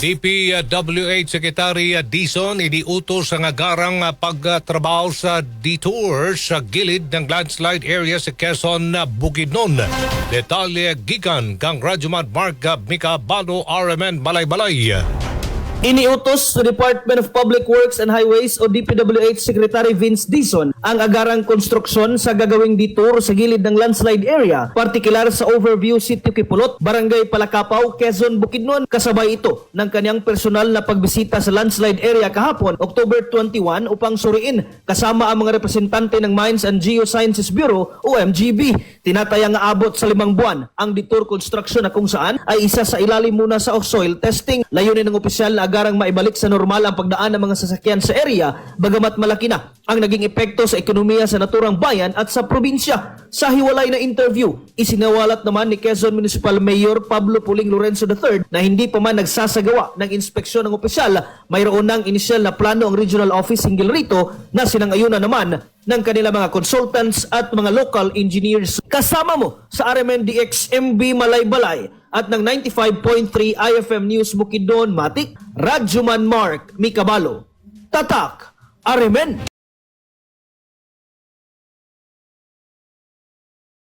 DPWH Secretary Dison iniutos ang agarang pagtrabaho sa detour sa gilid ng landslide area sa Quezon, Bukidnon. Detalye gikan kang Radyoman Mark Mika Balo RMN Balay-Balay. Iniutos sa Department of Public Works and Highways o DPWH Secretary Vince Dison ang agarang konstruksyon sa gagawing detour sa gilid ng landslide area, partikular sa Overview City Kipulot, Barangay Palakapaw, Quezon, Bukidnon. Kasabay ito ng kanyang personal na pagbisita sa landslide area kahapon, October 21 upang suriin kasama ang mga representante ng Mines and Geosciences Bureau o MGB. Tinatayang aabot sa limang buwan ang detour construction na kung saan ay isa sa ilalim muna sa soil testing. Layunin ng opisyal na agarang maibalik sa normal ang pagdaan ng mga sasakyan sa area bagamat malaki na ang naging epekto sa ekonomiya sa naturang bayan at sa probinsya. Sa hiwalay na interview, isinawalat naman ni Quezon Municipal Mayor Pablo Puling Lorenzo III na hindi pa man nagsasagawa ng inspeksyon ng opisyal, mayroon ng inisyal na plano ang regional office hinggil rito na sinangayunan naman ng kanila mga consultants at mga local engineers. Kasama mo sa RMNDX MB Malaybalay at ng 95.3 IFM News Bukidnon Matik, Radjuman Mark Mikabalo. Tatak, RMN.